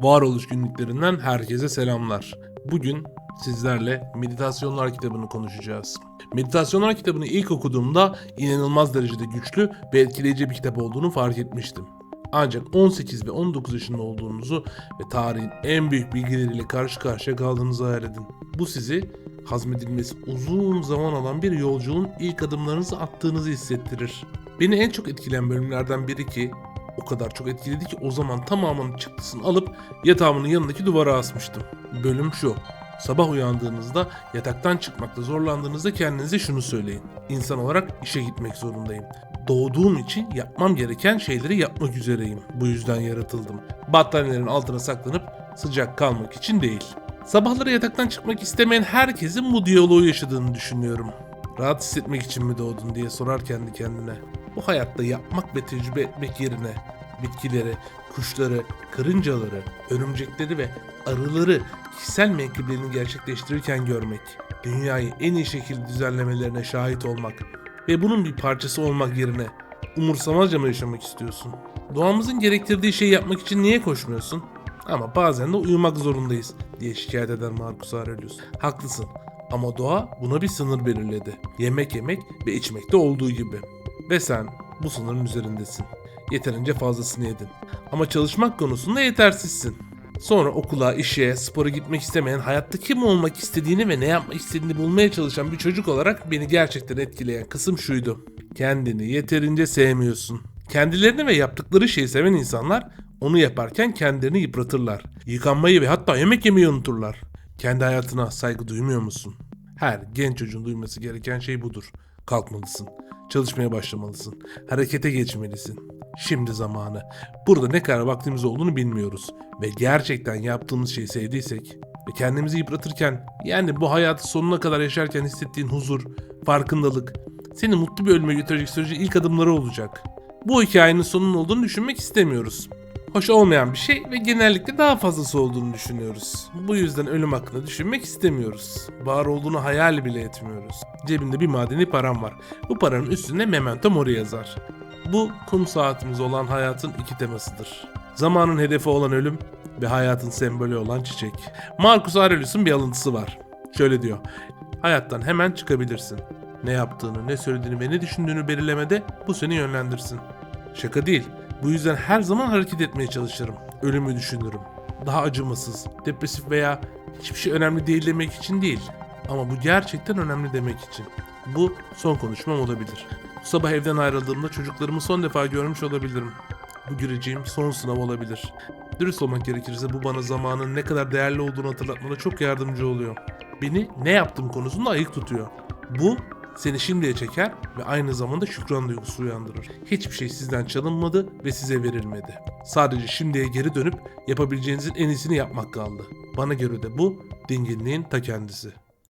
Varoluş günlüklerinden herkese selamlar. Bugün sizlerle Meditasyonlar kitabını konuşacağız. Meditasyonlar kitabını ilk okuduğumda inanılmaz derecede güçlü ve etkileyici bir kitap olduğunu fark etmiştim. Ancak 18 ve 19 yaşında olduğunuzu ve tarihin en büyük bilgileriyle karşı karşıya kaldığınızı hayal edin. Bu sizi hazmedilmesi uzun zaman alan bir yolculuğun ilk adımlarınızı attığınızı hissettirir. Beni en çok etkileyen bölümlerden biri ki o kadar çok etkiledi ki o zaman tamamının çıktısını alıp yatağımın yanındaki duvara asmıştım. Bölüm şu. Sabah uyandığınızda yataktan çıkmakta zorlandığınızda kendinize şunu söyleyin. İnsan olarak işe gitmek zorundayım. Doğduğum için yapmam gereken şeyleri yapmak üzereyim. Bu yüzden yaratıldım. Battaniyelerin altına saklanıp sıcak kalmak için değil. Sabahları yataktan çıkmak istemeyen herkesin bu diyaloğu yaşadığını düşünüyorum. Rahat hissetmek için mi doğdun diye sorar kendi kendine. Bu hayatta yapmak ve tecrübe etmek yerine bitkileri, kuşları, karıncaları, örümcekleri ve arıları kişisel menkıbelerini gerçekleştirirken görmek, dünyayı en iyi şekilde düzenlemelerine şahit olmak ve bunun bir parçası olmak yerine umursamazca mı yaşamak istiyorsun? Doğamızın gerektirdiği şeyi yapmak için niye koşmuyorsun? Ama bazen de uyumak zorundayız diye şikayet eder Marcus Aurelius. Haklısın ama doğa buna bir sınır belirledi. Yemek yemek ve içmekte olduğu gibi. Ve sen bu sınırın üzerindesin. Yeterince fazlasını yedin. Ama çalışmak konusunda yetersizsin. Sonra okula, işe, spora gitmek istemeyen, hayatta kim olmak istediğini ve ne yapmak istediğini bulmaya çalışan bir çocuk olarak beni gerçekten etkileyen kısım şuydu. Kendini yeterince sevmiyorsun. Kendilerini ve yaptıkları şeyi seven insanlar onu yaparken kendilerini yıpratırlar. Yıkanmayı ve hatta yemek yemeyi unuturlar. Kendi hayatına saygı duymuyor musun? Her genç çocuğun duyması gereken şey budur. Kalkmalısın. Çalışmaya başlamalısın. Harekete geçmelisin. Şimdi zamanı. Burada ne kadar vaktimiz olduğunu bilmiyoruz. Ve gerçekten yaptığımız şeyi sevdiysek ve kendimizi yıpratırken yani bu hayatı sonuna kadar yaşarken hissettiğin huzur, farkındalık seni mutlu bir ölüme götürecek sürece ilk adımları olacak. Bu hikayenin sonunun olduğunu düşünmek istemiyoruz. Hoş olmayan bir şey ve genellikle daha fazlası olduğunu düşünüyoruz. Bu yüzden ölüm hakkında düşünmek istemiyoruz. Var olduğunu hayal bile etmiyoruz. Cebimde bir madeni param var. Bu paranın üstünde Memento Mori yazar. Bu kum saatimiz olan hayatın iki temasıdır. Zamanın hedefi olan ölüm ve hayatın sembolü olan çiçek. Marcus Aurelius'un bir alıntısı var. Şöyle diyor. Hayattan hemen çıkabilirsin. Ne yaptığını, ne söylediğini ve ne düşündüğünü belirlemede bu seni yönlendirsin. Şaka değil. Bu yüzden her zaman hareket etmeye çalışırım. Ölümü düşünürüm. Daha acımasız, depresif veya hiçbir şey önemli değil demek için değil. Ama bu gerçekten önemli demek için. Bu son konuşmam olabilir. Bu sabah evden ayrıldığımda çocuklarımı son defa görmüş olabilirim. Bu gireceğim son sınav olabilir. Dürüst olmak gerekirse bu bana zamanın ne kadar değerli olduğunu hatırlatmada çok yardımcı oluyor. Beni ne yaptığım konusunda ayık tutuyor. Bu seni şimdiye çeker ve aynı zamanda şükran duygusu uyandırır. Hiçbir şey sizden çalınmadı ve size verilmedi. Sadece şimdiye geri dönüp yapabileceğinizin en iyisini yapmak kaldı. Bana göre de bu dinginliğin ta kendisi.